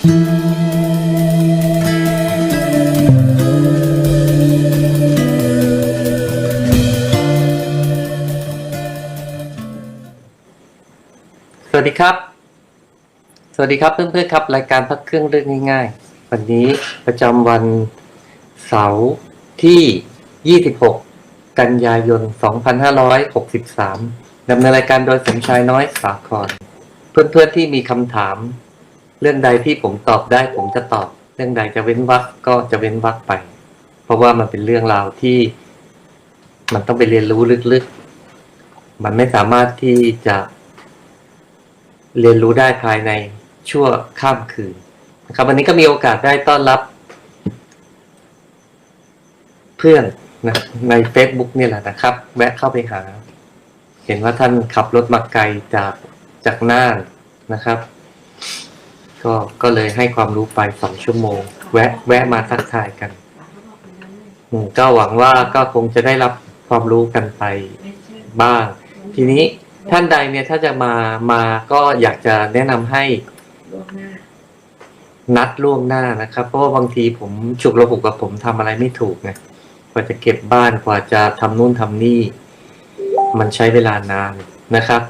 สวัสดีครับ สวัสดีครับเพื่อนๆครับ รายการพักเครื่องเรื่องง่ายๆ วันนี้ประจำวันเสาร์ที่ 26 กันยายน 2563ดำเนินรายการโดยสมชายน้อยสาคร เพื่อนๆที่มีคำถาม เรื่องใดที่ผมตอบได้ผมจะตอบ เรื่องใดจะเว้นวรรคก็จะเว้นวรรคไป เพราะว่ามันเป็นเรื่องราวที่ มันต้องไปเรียนรู้ลึกๆ มันไม่สามารถที่จะเรียนรู้ได้ภายในชั่วข้ามคืนนะครับวันนี้ก็มีโอกาสได้ต้อนรับ เพื่อนนะใน Facebook นี่แหละนะครับ แวะเข้าไปหา เห็นว่าท่านขับรถมาไกลจากจากน่านนะครับ ก็ก็เลยให้ความรู้ไปสองชั่วโมง แวะ แวะมาทักทายกันก็หวังว่าก็คงจะได้รับความรู้กันไปบ้าง ทีนี้ท่านใดเนี่ยถ้าจะมามาก็อยากจะแนะนำให้นัดล่วงหน้านะครับ เพราะว่าบางทีผมฉุกระหุกกับผมทำอะไรไม่ถูกไงกว่าจะเก็บบ้านกว่าจะทำนู่นทำนี่ มันใช้เวลานานนะครับ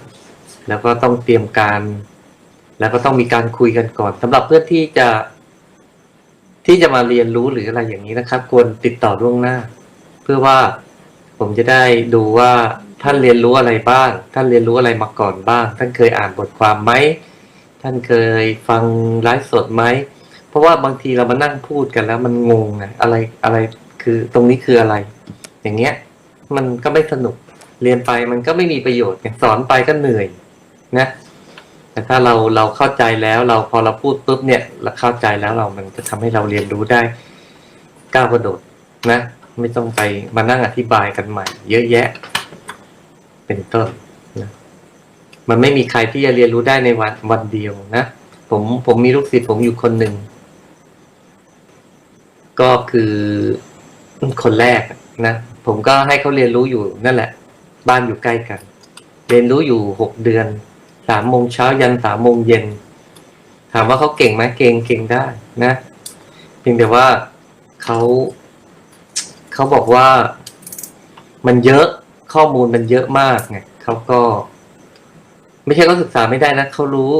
แล้วก็ต้องเตรียมการ แล้วก็ต้องมีการคุยกันก่อนสำหรับเพื่อนที่จะ ที่จะมาเรียนรู้หรืออะไรอย่างนี้นะครับ ควรติดต่อล่วงหน้า เพื่อว่าผมจะได้ดูว่าท่านเรียนรู้อะไรบ้าง ท่านเรียนรู้อะไรมาก่อนบ้าง ท่านเคยอ่านบทความไหมท่านเคยฟังไลฟ์สดไหมเพราะว่าบางทีเรามานั่งพูดกันแล้วมันงงนะอะไรอะไรคือตรงนี้คืออะไร อย่างเงี้ย มันก็ไม่สนุกเรียนไปมันก็ไม่มีประโยชน์สอนไปก็เหนื่อยนะ แต่ถ้าเราเราเข้าใจแล้วเราพอเราพูดปุ๊บเนี่ยเราเข้าใจแล้วเรามันจะทำให้เราเรียนรู้ได้ก้าวกระโดดนะ ไม่ต้องไปมานั่งอธิบายกันใหม่ เยอะแยะ เป็นต้นนะมันไม่มีใครที่จะเรียนรู้ได้ในวันวันเดียวนะผมผมมีลูกศิษย์ผมอยู่คนหนึ่งก็คือคนแรกนะผมก็ให้เขาเรียนรู้อยู่นั่นแหละ บ้านอยู่ใกล้กัน เรียนรู้อยู่หกเดือน สามโมงเช้ายันสามโมงเย็น ถามว่าเขาเก่งไหมเก่งเก่งได้นะเพียงแต่ว่าเขาเขาบอกว่ามันเยอะข้อมูลมันเยอะมากไงเขาก็ ไม่ใช่เขาศึกษาไม่ได้นะเขารู้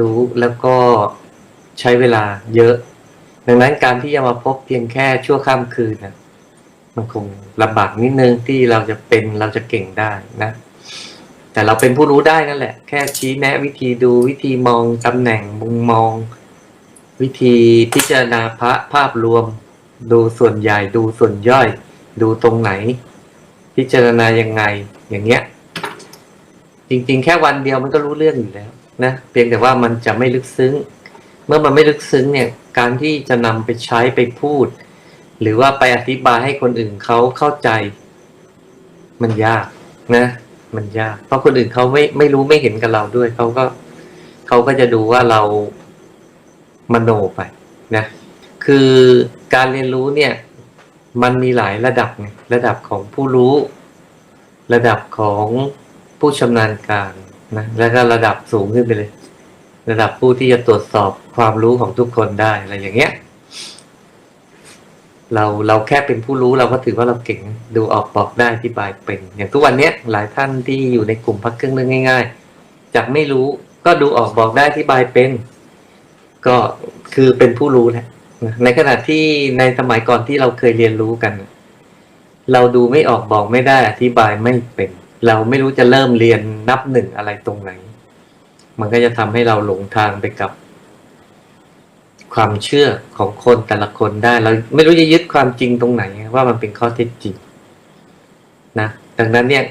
รู้แล้วก็ใช้เวลาเยอะ ดังนั้นการที่จะมาพบเพียงแค่ชั่วข้ามคืนนะมันคงลำบากนิดนึงที่เราจะเป็นเราจะเก่งได้นะ แต่เราเป็นผู้รู้ได้นั่นแหละ แค่ชี้แนะวิธีดูวิธีมองตำแหน่งมุมมอง วิธีพิจารณาพระภาพรวม ดูส่วนใหญ่ดูส่วนย่อย ดูตรงไหน พิจารณายังไงอย่างเงี้ย จริงๆ แค่วันเดียวมันก็รู้เรื่องอยู่แล้วนะเพียงแต่ว่ามันจะไม่ลึกซึ้ง เมื่อมันไม่ลึกซึ้งเนี่ยการที่จะนำไปใช้ไปพูด หรือว่าไปอธิบายให้คนอื่นเขาเข้าใจ มันยากนะ มันยาก เพราะคนอื่นเขาไม่ไม่รู้ไม่เห็นกับเราด้วยเขาก็เขาก็จะดูว่าเรามโนไปนะคือการเรียนรู้เนี่ย มันมีหลายระดับระดับของผู้รู้ ระดับของผู้ชำนาญการนะแล้วก็ระดับสูงขึ้นไปเลย ระดับผู้ที่จะตรวจสอบความรู้ของทุกคนได้อะไรอย่างเงี้ย เราเราแค่เป็นผู้รู้เราก็ถือว่าเราเก่งดูออกบอกได้อธิบายเป็น อย่างทุกวันเนี้ยหลายท่านที่อยู่ในกลุ่มพักเครื่องเรื่องง่าย ๆจากไม่รู้ก็ดูออกบอกได้อธิบายเป็น ก็คือเป็นผู้รู้แหละนะในขณะที่ในสมัยก่อนที่เราเคยเรียนรู้กัน เราดูไม่ออกบอกไม่ได้อธิบายไม่เป็น เราไม่รู้จะเริ่มเรียนนับหนึ่งอะไรตรงไหน มันก็จะทำให้เราหลงทางไปกับ ความเชื่อของคนแต่ละคนได้ เราไม่รู้จะยึดความจริงตรงไหน ว่ามันเป็นข้อเท็จจริงนะดังนั้นเนี่ย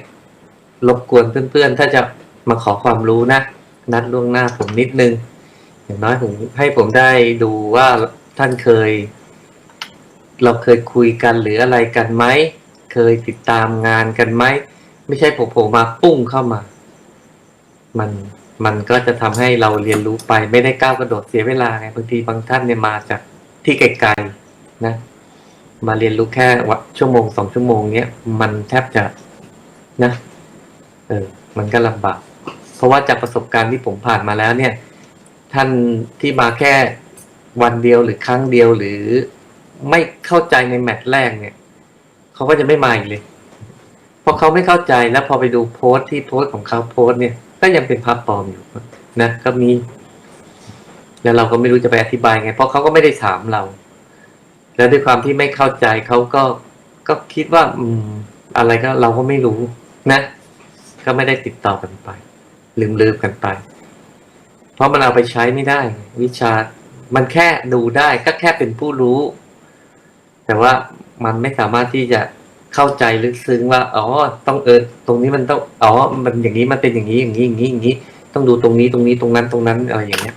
รบกวนเพื่อนๆ ถ้าจะมาขอความรู้นะ นัดล่วงหน้าผมนิดนึง อย่างน้อยผมให้ผมได้ดูว่าท่านเคย เราเคยคุยกันหรืออะไรกันไหม เคยติดตามงานกันไหม ไม่ใช่ผมผมมาปุ้งเข้ามา มัน มันก็จะทำให้เราเรียนรู้ไปไม่ได้ก้าวกระโดดเสียเวลาไงบางทีบางท่านเนี่ยมาจากที่ไกลๆนะ มาเรียนรู้แค่วะชั่วโมงสองชั่วโมงเนี้ยมันแทบจะนะเออมันก็ลำบากเพราะว่าจากประสบการณ์ที่ผมผ่านมาแล้วเนี่ย ท่านที่มาแค่วันเดียวหรือครั้งเดียวหรือไม่เข้าใจในแมตช์แรกเนี่ยเขาก็จะไม่มาอีกเลย เพราะเขาไม่เข้าใจแล้วพอไปดูโพสต์ที่โพสต์ของเขาโพสต์เนี่ย ก็ยังเป็นภาพปลอมอยู่นะก็มีแล้วเราก็ไม่รู้จะไปอธิบายไง เพราะเขาก็ไม่ได้ถามเรา แล้วด้วยความที่ไม่เข้าใจเขาก็ก็คิดว่า อืม อะไรก็เราก็ไม่รู้นะก็ไม่ได้ติดต่อกันไป ลืมลืมกันไป เพราะมันเอาไปใช้ไม่ได้ วิชา มันแค่ดูได้ก็แค่เป็นผู้รู้ แต่ว่ามันไม่สามารถที่จะ เข้าใจลึกซึ้งว่าอ๋อต้องเออตรงนี้มันต้องอ๋อมันอย่างนี้มันเป็นอย่างนี้อย่างนี้อย่างนี้อย่างนี้ ต้องดูตรงนี้ตรงนี้ตรงนั้นตรงนั้นอะไรอย่างเงี้ย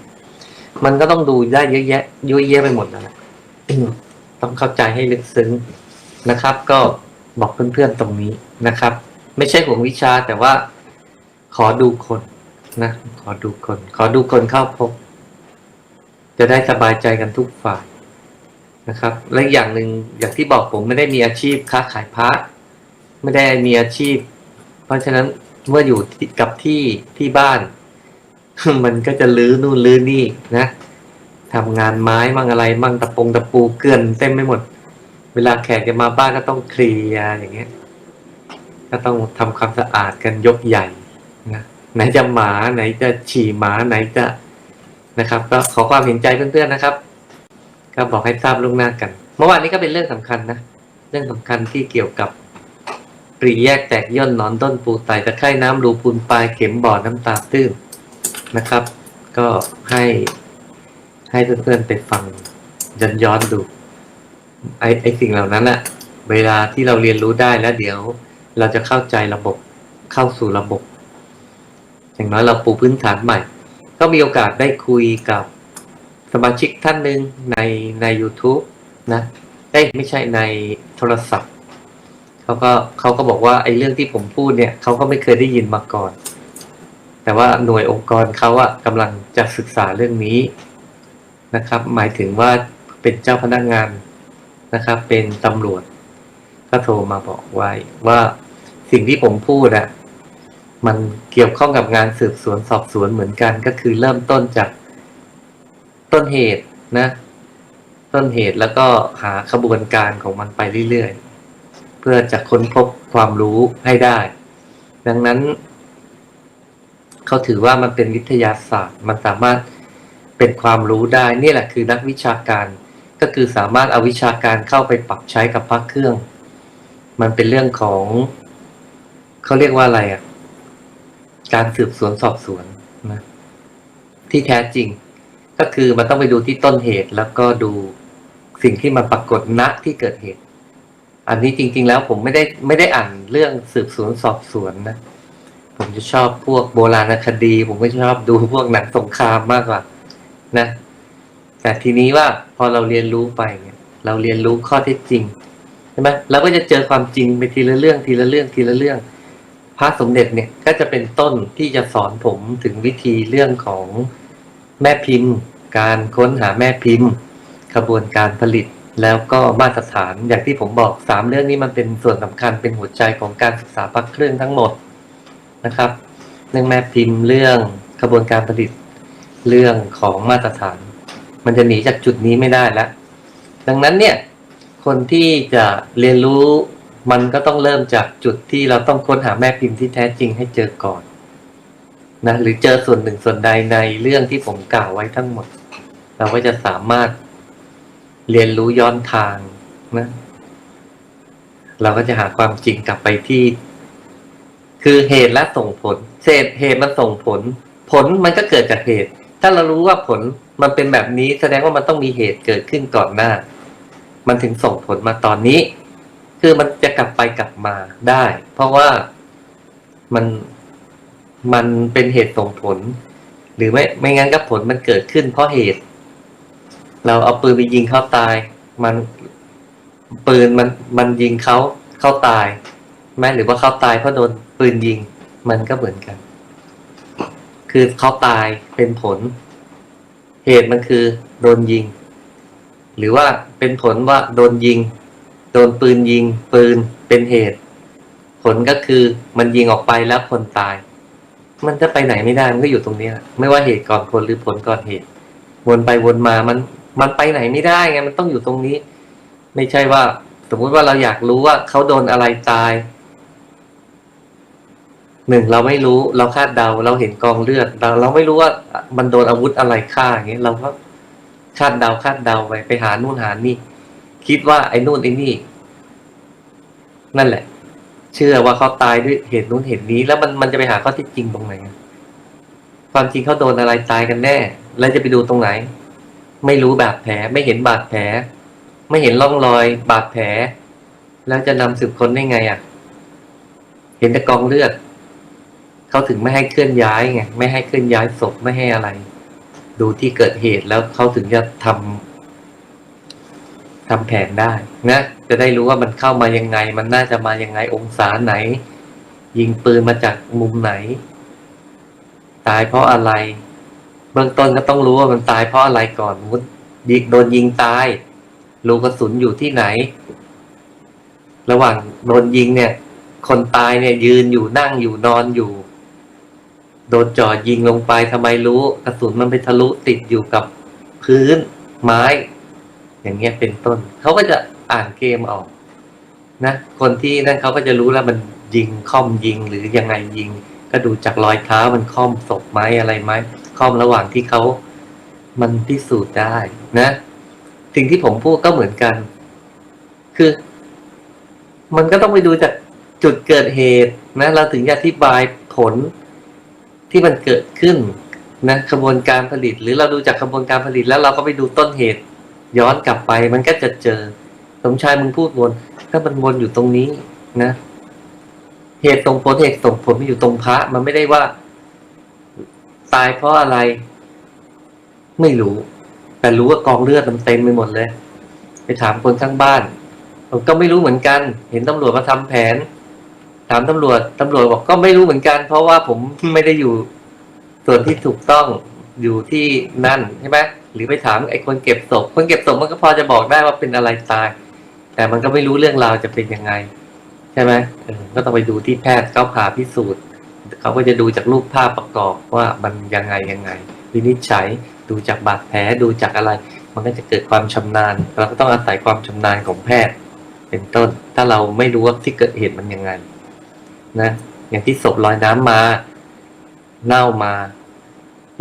มันก็ต้องดูได้เยอะแยะยุ่ยแยะไปหมดนั่นและต้องเข้าใจให้ลึกซึ้งนะครับ ก็บอกเพื่อนๆตรงนี้นะครับ ไม่ใช่ห่วงวิชาแต่ว่า ขอดูคนนะขอดูคน ขอดูคนเข้าพบ จะได้สบายใจกันทุกฝ่าย นะครับ และอย่างหนึ่งอย่างที่บอกผมไม่ได้มีอาชีพค้าขายพระไม่ได้มีอาชีพ เพราะฉะนั้นเมื่ออยู่กับที่ที่บ้าน มันก็จะลื้อนู่นลื้อนี่นะทำงานไม้มั่งอะไร มั่งตะปงตะปูเกลื่อนเต็มไปหมด เวลาแขกจะมาบ้านก็ต้องเคลียร์อย่างเงี้ย ก็ต้องทำความสะอาดกันยกใหญ่นะไหนจะหมาไหนจะฉี่หมาไหนจะนะครับ ก็ขอความเห็นใจเพื่อนๆนะครับ ก็บอกให้ทราบล่วงหน้ากัน เมื่อวานนี้ก็เป็นเรื่องสำคัญนะ เรื่องสำคัญที่เกี่ยวกับปรีแยกแตกย่นนอนต้นปูไตตะไคร่น้ำรูปูนปลายเข็มบ่อน้ำตาตื้นนะครับ ก็ให้ให้เพื่อนๆไปฟังย้อนย้อนดู ไอไอสิ่งเหล่านั้นอะเวลาที่เราเรียนรู้ได้แล้วเดี๋ยวเราจะเข้าใจระบบเข้าสู่ระบบ อย่างน้อยเราปูพื้นฐานใหม่ ก็มีโอกาสได้คุยกับ สมาชิกท่านหนึ่งในใน YouTube นะ เอ้ยไม่ใช่ในโทรศัพท์เขาก็เขาก็บอกว่าไอ้เรื่องที่ผมพูดเนี่ยเขาก็ไม่เคยได้ยินมาก่อน แต่ว่าหน่วยองค์กรเขาอะกำลังจะศึกษาเรื่องนี้นะครับ หมายถึงว่าเป็นเจ้าพนักงานนะครับ เป็นตำรวจก็โทรมาบอกไว้ว่าสิ่งที่ผมพูดอะมันเกี่ยวข้องกับงานสืบสวนสอบสวนเหมือนกันก็คือเริ่มต้นจาก ต้นเหตุนะ ต้นเหตุแล้วก็หาขบวนการของมันไปเรื่อยๆ เพื่อจะค้นพบความรู้ให้ได้ ดังนั้น เขาถือว่ามันเป็นวิทยาศาสตร์ มันสามารถเป็นความรู้ได้ นี่แหละคือนักวิชาการก็คือสามารถเอาวิชาการเข้าไปปรับใช้กับพระเครื่อง มันเป็นเรื่องของเขาเรียกว่าอะไรอะ การสืบสวนสอบสวนนะที่แท้จริง ก็คือมันต้องไปดูที่ต้นเหตุแล้วก็ดูสิ่งที่มันปรากฏณที่เกิดเหตุ อันนี้จริง ๆ แล้วผมไม่ได้ไม่ได้อ่านเรื่องสืบสวนสอบสวนนะ ผมจะชอบพวกโบราณคดี ผมก็ชอบดูพวกหนังสงครามมากกว่านะ แต่ทีนี้ว่าพอเราเรียนรู้ไปเนี่ย เราเรียนรู้ข้อเท็จจริงใช่ไหมเราก็จะเจอความจริงไปทีละเรื่องทีละเรื่องทีละเรื่อง พระสมเด็จเนี่ยก็จะเป็นต้นที่จะสอนผมถึงวิธีเรื่องของ แม่พิมพ์ การค้นหาแม่พิมพ์กระบวนการผลิต แล้วก็มาตรฐานอย่างที่ผมบอกสามเรื่องนี้มันเป็นส่วนสำคัญเป็นหัวใจของการศึกษาพระเครื่องทั้งหมดนะครับ เรื่องแม่พิมพ์เรื่องกระบวนการผลิต เรื่องของมาตรฐาน มันจะหนีจากจุดนี้ไม่ได้แล้วดังนั้นเนี่ยคนที่จะเรียนรู้มันก็ต้องเริ่มจากจุดที่เราต้องค้นหาแม่พิมพ์ที่แท้จริงให้เจอก่อน นะหรือเจอส่วนหนึ่งส่วนใดในเรื่องที่ผมกล่าวไว้ทั้งหมด เราก็จะสามารถเรียนรู้ย้อนทางนะ เราก็จะหาความจริงกลับไปที่ คือเหตุและส่งผลเศษเหตุมันส่งผล ผลมันก็เกิดจากเหตุ ถ้าเรารู้ว่าผลมันเป็นแบบนี้ แสดงว่ามันต้องมีเหตุเกิดขึ้นก่อนหน้า มันถึงส่งผลมาตอนนี้ คือมันจะกลับไปกลับมาได้ เพราะว่ามัน มันเป็นเหตุส่งผล หรือไม่ไม่งั้นก็ผลมันเกิดขึ้นเพราะเหตุ เราเอาปืนไปยิงเขาตาย มันปืนมันมันยิงเขาเขาตายแม้หรือว่าเขาตายเพราะโดนปืนยิง มันก็เหมือนกัน คือเขาตายเป็นผล เหตุมันคือโดนยิง หรือว่าเป็นผลว่าโดนยิง โดนปืนยิง ปืนเป็นเหตุ ผลก็คือมันยิงออกไปแล้วคนตาย มันจะไปไหนไม่ได้มันก็อยู่ตรงนี้แหละไม่ว่าเหตุก่อนผลหรือผลก่อนเหตุ วนไปวนมามันมันไปไหนไม่ได้ไงมันต้องอยู่ตรงนี้ ไม่ใช่ว่า สมมุติว่าเราอยากรู้ว่าเขาโดนอะไรตายหนึ่งเราไม่รู้เราคาดเดาเราเห็นกองเลือดเราเราไม่รู้ว่ามันโดนอาวุธอะไรฆ่าอย่างเงี้ยเราก็คาดเดาคาดเดาไปไปหานู่นหานี่ คิดว่าไอ้นู่นไอ้นี่ นั่นแหละ เชื่อว่าเขาตายด้วยเหตุนู้นเหตุนี้ แล้วมันมันจะไปหาข้อที่จริงตรงไหน ความจริงเขาโดนอะไรตายกันแน่ แล้วจะไปดูตรงไหน ไม่รู้บาดแผล ไม่เห็นบาดแผล ไม่เห็นร่องรอยบาดแผล แล้วจะนำสืบค้นได้ไงอะ เห็นแต่กองเลือดเขาถึงไม่ให้เคลื่อนย้ายไงไม่ให้เคลื่อนย้ายศพไม่ให้อะไร ดูที่เกิดเหตุแล้วเขาถึงจะทำ ทำแผนได้นะจะได้รู้ว่ามันเข้ามายังไง มันน่าจะมายังไงองศาไหน ยิงปืนมาจากมุมไหน ตายเพราะอะไร เบื้องต้นก็ต้องรู้ว่ามันตายเพราะอะไรก่อนสมมุติยิงโดนยิงตายรูกระสุนอยู่ที่ไหน ระหว่างโดนยิงเนี่ย คนตายเนี่ย ยืนอยู่นั่งอยู่นอนอยู่ โดนจ่อยิงลงไปทำไมรู้ กระสุนมันไปทะลุติดอยู่กับพื้นไม้ อย่างเงี้ยเป็นต้น เขาก็จะอ่านเกมออกนะคนที่นั่นเขาก็จะรู้แล้วมันยิงค่อมยิงหรือยังไงยิง ก็ดูจากรอยเท้ามันค่อมศพไหมอะไรไหมค่อมระหว่างที่เขามันพิสูจน์ได้นะ สิ่งที่ผมพูดก็เหมือนกัน คือ มันก็ต้องไปดูจากจุดเกิดเหตุนะ เราถึงจะอธิบายผลที่มันเกิดขึ้นนะขบวนการผลิต หรือเราดูจากขบวนการผลิตแล้วเราก็ไปดูต้นเหตุ ย้อนกลับไปมันก็จะเจอ สมชายมึงพูดวนถ้ามันวนอยู่ตรงนี้นะ เหตุส่งผลเหตุส่งผลมันอยู่ตรงพระ มันไม่ได้ว่า ตายเพราะอะไร ไม่รู้ แต่รู้ว่ากองเลือดมันเต็มไปหมดเลย ไปถามคนข้างบ้านผมก็ไม่รู้เหมือนกัน เห็นตำรวจมาทำแผน ถามตำรวจตำรวจบอกก็ไม่รู้เหมือนกัน เพราะว่าผมไม่ได้อยู่ส่วนที่ถูกต้องอยู่ที่นั่นใช่ไหม หรือไปถามไอ้คนเก็บศพคนเก็บศพมันก็พอจะบอกได้ว่าเป็นอะไรตาย แต่มันก็ไม่รู้เรื่องราวจะเป็นยังไง ใช่ไหมก็ต้องไปดูที่แพทย์เขาผ่าพิสูจน์เขาก็จะดูจากรูปภาพประกอบว่ามันยังไงยังไง วินิจฉัยดูจากบาดแผลดูจากอะไร มันก็จะเกิดความชำนาญเราก็ต้องอาศัยความชำนาญของแพทย์ เป็นต้นถ้าเราไม่รู้ว่าที่เกิดเหตุมันยังไงนะอย่างที่ศพลอยน้ำมา เน่ามา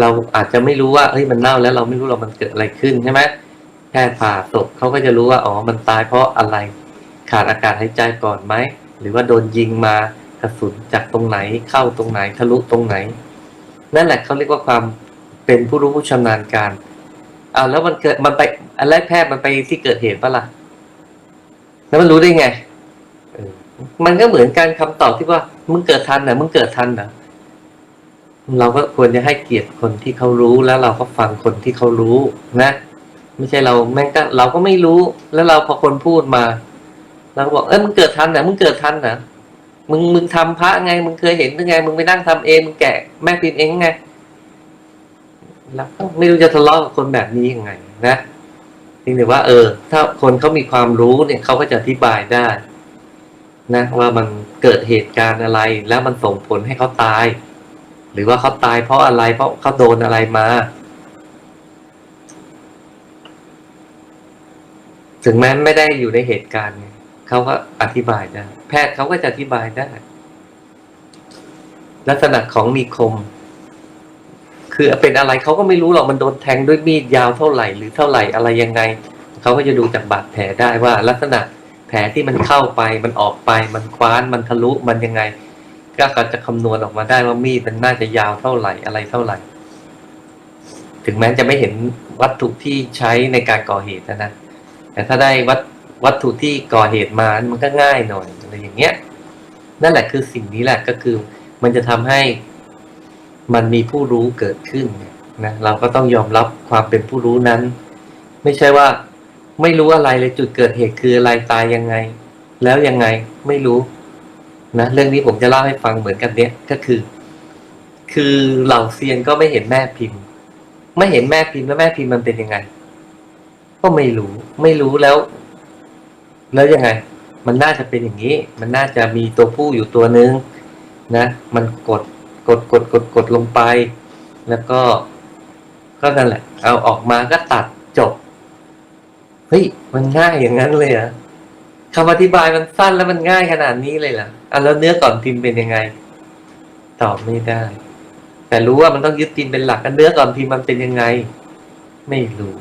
เราอาจจะไม่รู้ว่าเฮ้ยมันเน่าแล้วเราไม่รู้เรามันเกิดอะไรขึ้นใช่ไหมแพทย์ผ่าศพเขาก็จะรู้ว่าอ๋อมันตายเพราะอะไรขาดอากาศหายใจก่อนไหมหรือว่าโดนยิงมากระสุนจากตรงไหนเข้าตรงไหนทะลุตรงไหน นั่นแหละเขาเรียกว่าความเป็นผู้รู้ผู้ชำนาญการอ้าวแล้วมันเกิดมันไปอันแรกแพทย์มันไปที่เกิดเหตุปะล่ะแล้วมันรู้ได้ไงมันก็เหมือนการคำตอบที่ว่ามึงเกิดทันเหรอมึงเกิดทันเหรอ เราก็ควรจะให้เกียรติคนที่เขารู้แล้วเราก็ฟังคนที่เขารู้นะไม่ใช่เราแม่งก็เราก็ไม่รู้ แล้วเราพอคนพูดมาเราก็บอกเอ้ยมึงเกิดทันเหรอมึงเกิดทันเหรอมึงมึงทำพระไง มึงเคยเห็นยังไง มึงไปนั่งทำเองมึงแกะแม่พิมพ์เองไงแล้วก็ไม่รู้จะทะเลาะกับคนแบบนี้ยังไง นะจริงแต่ว่า เออ ถ้าคนเขามีความรู้เนี่ยเขาก็จะอธิบายได้ นะ ว่ามันเกิดเหตุการณ์อะไร แล้วมันส่งผลให้เขาตาย หรือว่าเขาตายเพราะอะไร เพราะเขาโดนอะไรมา ถึงแม้ไม่ได้อยู่ในเหตุการณ์เขาก็อธิบายได้ แพทย์เขาก็จะอธิบายได้ ลักษณะของมีคม คือเป็นอะไรเขาก็ไม่รู้หรอกมันโดนแทงด้วยมีดยาวเท่าไหร่ หรือเท่าไหร่อะไรยังไงเขาก็จะดูจากบาดแผลได้ว่า ลักษณะแผลที่มันเข้าไปมันออกไปมันคว้านมันทะลุมันยังไง ก็เขาจะคำนวณออกมาได้ว่ามีดมันน่าจะยาวเท่าไหร่อะไรเท่าไหร่ ถึงแม้จะไม่เห็นวัตถุที่ใช้ในการก่อเหตุนะนะแต่ถ้าได้วัตวัตถุที่ก่อเหตุมามันก็ง่ายหน่อยอะไรอย่างเงี้ย นั่นแหละคือสิ่งนี้แหละก็คือ มันจะทำให้มันมีผู้รู้เกิดขึ้นนะเราก็ต้องยอมรับความเป็นผู้รู้นั้น ไม่ใช่ว่า ไม่รู้อะไรเลยจุดเกิดเหตุคืออะไรตายยังไง แล้วยังไงไม่รู้ นะเรื่องนี้ผมจะเล่าให้ฟังเหมือนกันเนี้ยก็คือ คือเหล่าเซียนก็ไม่เห็นแม่พิมพ์ ไม่เห็นแม่พิมพ์แล้วแม่พิมพ์มันเป็นยังไง ก็ไม่รู้ ไม่รู้แล้ว แล้วยังไง มันน่าจะเป็นอย่างนี้ มันน่าจะมีตัวผู้อยู่ตัวนึงนะ มันกดกดกดกดกดลงไป แล้วก็ก็นั่นแหละ เอาออกมาก็ตัดจบ เฮ้ย มันง่ายอย่างนั้นเลยเหรอ คำอธิบายมันสั้นแล้วมันง่ายขนาดนี้เลยเหรออะแล้วเนื้อก่อนพิมพ์เป็นยังไง ตอบไม่ได้ แต่รู้ว่ามันต้องยึดพิมพ์เป็นหลักอันเนื้อก่อนพิมพ์มันเป็นยังไง ไม่รู้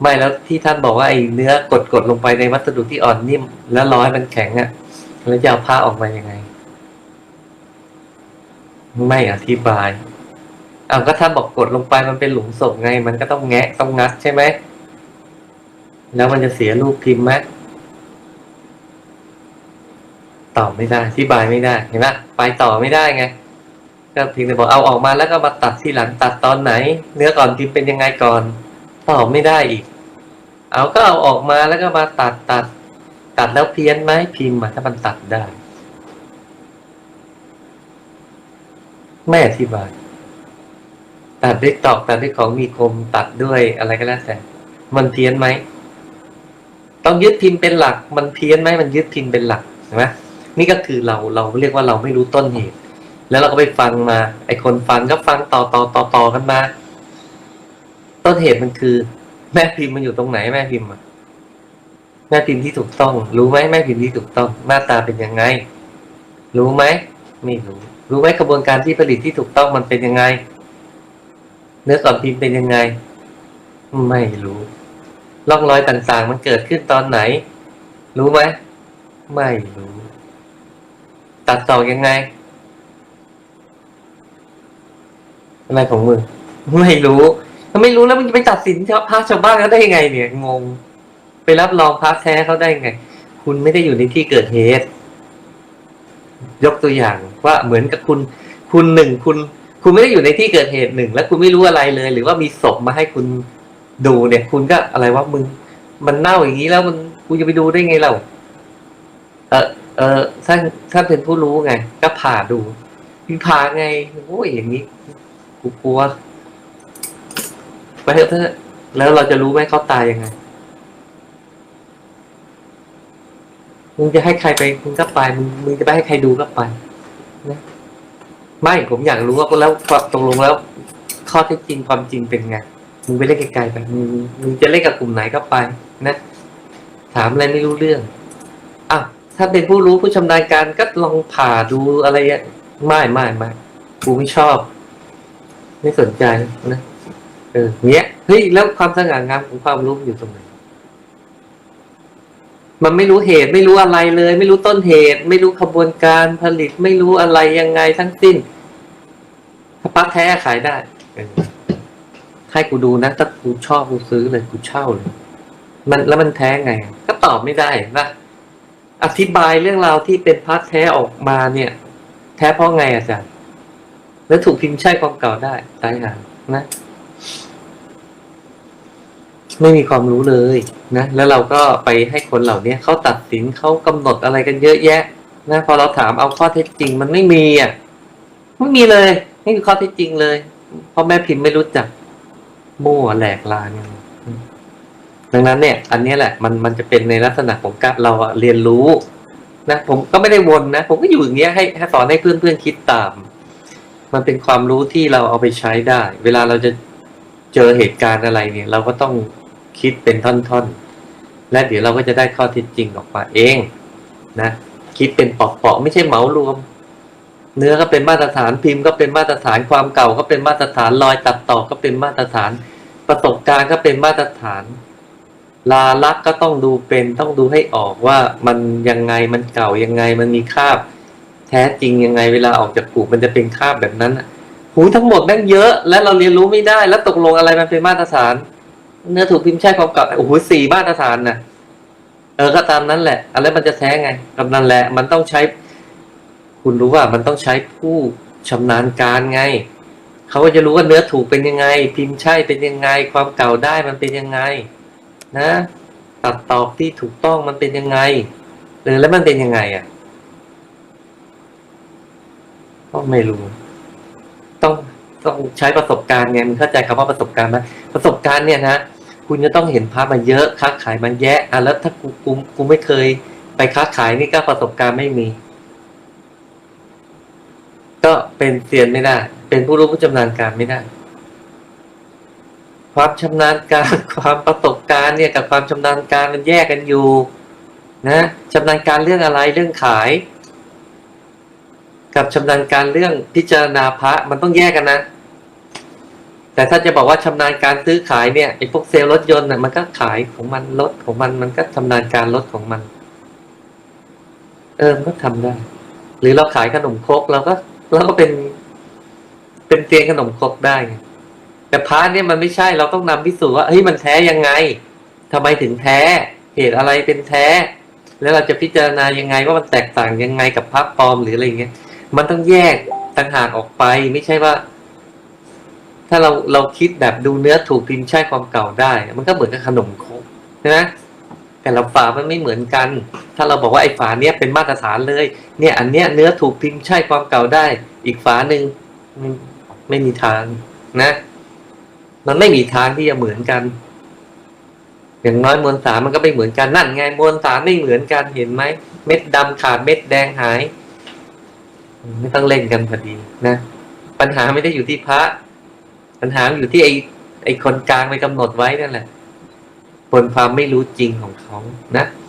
ไม่แล้วที่ท่านบอกว่าไอ้เนื้อกดกดลงไปในวัสดุที่อ่อนนิ่ม แล้วร้อยมันแข็งอะ่ะ แล้วจะเอาผ้าออกมายังไง ไม่อธิบายอ้าวก็ท่านบอกกดลงไปมันเป็นหลุมศพไง มันก็ต้องแงะต้องงัดใช่ไหมแล้วมันจะเสียรูปพิมพ์ไหม ตอบไม่ได้อธิบายไม่ได้เห็นไหมไปต่อไม่ได้ไงก็เพียงแต่บอกเอาออกมาแล้วก็มาตัดที่หลังตัดตอนไหน เนื้อก่อนพิมพ์เป็นยังไงก่อนตอบไม่ได้อีก เอาก็เอาออกมาแล้วก็มาตัดตัด ตัดแล้วเพี้ยนไหมพิมพ์อะถ้ามันตัดได้ไม่อธิบาย ตัดด้วยตอกตัดด้วยของมีคมตัดด้วยอะไรก็แล้วแต่ มันเพี้ยนไหม ต้องยึดพิมพ์เป็นหลัก มันเพี้ยนไหมมันยึดพิมพ์เป็นหลักเห็นไหม นี่ก็คือเราเราเรียกว่าเราไม่รู้ต้นเหตุ แล้วเราก็ไปฟังมา ไอคนฟังก็ฟังต่อต่อต่อต่อกันมา ต้นเหตุมันคือ แม่พิมพ์มันอยู่ตรงไหนแม่พิมพ์อะแม่พิมพ์ที่ถูกต้อง รู้ไหมแม่พิมพ์ที่ถูกต้อง หน้าตาเป็นยังไง รู้ไหมไม่รู้ รู้ไหมกระบวนการที่ผลิตที่ถูกต้องมันเป็นยังไง เนื้อก่อนพิมพ์เป็นยังไง ไม่รู้ร่องรอยต่างๆ มันเกิดขึ้นตอนไหน รู้ไหมไม่รู้ ตัดต่อยังไงอะไรของมึงไม่รู้ถ้าไม่รู้แล้วมึงจะไปตัดสินชาวพระชาวบ้านเขาได้ยังไง เนี่ยงง ไปรับรองพระแท้เขาได้ยังไง คุณไม่ได้อยู่ในที่เกิดเหตุ ยกตัวอย่างว่าเหมือนกับคุณ คุณหนึ่งคุณ คุณไม่ได้อยู่ในที่เกิดเหตุหนึ่งแล้วคุณไม่รู้อะไรเลย หรือว่ามีศพมาให้คุณดูเนี่ย คุณก็อะไรว่ามึง มันเน่าอย่างนี้แล้วมันกูจะไปดูได้ไงเราเออ เออท่านท่านเป็นผู้รู้ไง ก็ผ่าดูพี่ผ่าไงโอ้ยอย่างนี้กูกลัวไปเถอะเถอะแล้วเราจะรู้ไหมเขาตายยังไงมึงจะให้ใครไปมึงก็ไปมึงมึงจะไปให้ใครดูก็ไปนะไม่ผมอยากรู้ว่าแล้วตกลงแล้ว ข้อเท็จจริงความจริงเป็นไงมึงไปเล่นไกลๆไปมึงมึงจะเล่นกับกลุ่มไหนก็ไปนะ ถามอะไรไม่รู้เรื่อง ถ้าเป็นผู้รู้ผู้ชำนาญการก็ลองผ่าดูอะไรอะไม่ไม่ไม่กูไม่ชอบ ไม่สนใจนะเออเนี้ยเฮ้ยแล้วความสง่างามของความรู้อยู่ตรงไหนมันไม่รู้เหตุไม่รู้อะไรเลย ไม่รู้ต้นเหตุ ไม่รู้ขบวนการผลิตไม่รู้อะไรยังไงทั้งสิ้นถ้าปักแท้ขายได้ให้กูดูนะถ้ากูชอบกูซื้อเลยกูเช่าเลย มันแล้วมันแท้ไง ก็ตอบไม่ได้นะ อธิบายเรื่องราวที่เป็นพักแท้ออกมาเนี่ย แท้เพราะไงอาจารย์แล้วถูกพิมพ์ใช่ความเก่าได้ตายหานะ ไม่มีความรู้เลยนะแล้วเราก็ไปให้คนเหล่านี้เขาตัดสินเขากำหนดอะไรกันเยอะแยะนะพอเราถามเอาข้อเท็จจริง มันไม่มีอะไม่มีเลย ไม่มีข้อเท็จจริงเลยเพราะแม่พิมพ์ไม่รู้จัก มั่วแหลกลานกัน ดังนั้นเนี่ย อันนี้แหละมันมันจะเป็นในลักษณะของการเราเรียนรู้นะผมก็ไม่ได้วนนะ ผมก็อยู่อย่างเงี้ยให้สอนให้เพื่อนเพื่อนคิดตาม มันเป็นความรู้ที่เราเอาไปใช้ได้ เวลาเราจะเจอเหตุการณ์อะไรเนี่ย เราก็ต้องคิดเป็นท่อนๆ และเดี๋ยวเราก็จะได้ข้อเท็จจริงออกมาเองนะคิดเป็นเปาะๆไม่ใช่เหมารวม เนื้อก็เป็นมาตรฐานพิมพ์ก็เป็นมาตรฐานความเก่าก็เป็นมาตรฐานรอยตัดต่อก็เป็นมาตรฐาน ประสบการณ์ก็เป็นมาตรฐาน ลาลักก็ต้องดูเป็นต้องดูให้ออกว่ามันยังไงมันเก่ายังไงมันมีคราบ แท้จริงยังไงเวลาออกจากกูมันจะเป็นคราบแบบนั้นน่ะหูทั้งหมดแม่งเยอะและเราเรียนรู้ไม่ได้ แล้วตกลงอะไรมันเป็นมาตรฐาน เนื้อถูกพิมพ์ใช่ความเก่าโอ้โหสี่มาตรฐานนะเออก็ตามนั้นแหละ อะไรมันจะแท้ไงกำนันแหละ มันต้องใช้ คุณรู้ว่ามันต้องใช้ผู้ชำนาญการไงเขาก็จะรู้ว่าเนื้อถูกเป็นยังไง พิมพ์ใช่เป็นยังไง ความเก่าได้มันเป็นยังไง นะ ตัดตอบที่ถูกต้องมันเป็นยังไงเออแล้วมันเป็นยังไงอะก็ไม่รู้ ต้องต้องใช้ประสบการณ์ไงมึงเข้าใจคำว่าประสบการณ์ไหมประสบการณ์เนี่ยนะคุณจะต้องเห็นภาพมาเยอะค้าขายมันแยะอะแล้วถ้ากูกูกูไม่เคย ไปค้าขายนี่ก็ประสบการณ์ไม่มี ก็เป็นเซียนไม่ได้ เป็นผู้รู้ผู้ชำนาญการไม่ได้ ความชำนาญการความประสบ การเนี่ยกับความชำนาญการมันแยกกันอยู่นะชำนาญการเรื่องอะไรเรื่องขาย กับชำนาญการเรื่องพิจารณาพระมันต้องแยกกันนะ แต่ถ้าจะบอกว่าชำนาญการซื้อขายเนี่ยไอ้พวกเซลล์รถยนต์น่ะมันก็ขายของมันรถของมันมันก็ชำนาญการรถของมัน เออมันก็ทำได้ หรือเราขายขนมครกเราก็เราก็เป็น เป็นเตียงขนมครกได้ไงแต่พระเนี่ยมันไม่ใช่เราต้องนำพิสูจน์ว่าเฮ้ยมันแท้ยังไง ทำไมถึงแท้ เหตุอะไรเป็นแท้ แล้วเราจะพิจารณายังไงว่ามันแตกต่างยังไงกับพระปลอมหรืออะไรเงี้ย มันต้องแยกต่างหากออกไปไม่ใช่ว่า ถ้าเราเราคิดแบบดูเนื้อถูกพิมพ์ใช่ความเก่าได้ มันก็เหมือนกับขนมครกใช่ไหมแต่ละฝามันไม่เหมือนกัน ถ้าเราบอกว่าไอ้ฝาเนี้ยเป็นมาตรฐานเลย เนี่ย อันเนี้ยเนื้อถูกพิมพ์ใช่ความเก่าได้ อีกฝาหนึ่งไม่ไม่มีทางนะ มันไม่มีทางที่จะเหมือนกัน อย่างน้อยมวลสารมันก็ไม่เหมือนกันนั่นไงมวลสารไม่เหมือนกันเห็นไหมเม็ดดำขาดเม็ดแดงหาย ไม่ต้องเล่นกันพอดีนะ ปัญหาไม่ได้อยู่ที่พระ ปัญหาอยู่ที่ไอ้ไอ้คนกลางไปกำหนดไว้นั่นแหละบนความไม่รู้จริงของเขานะ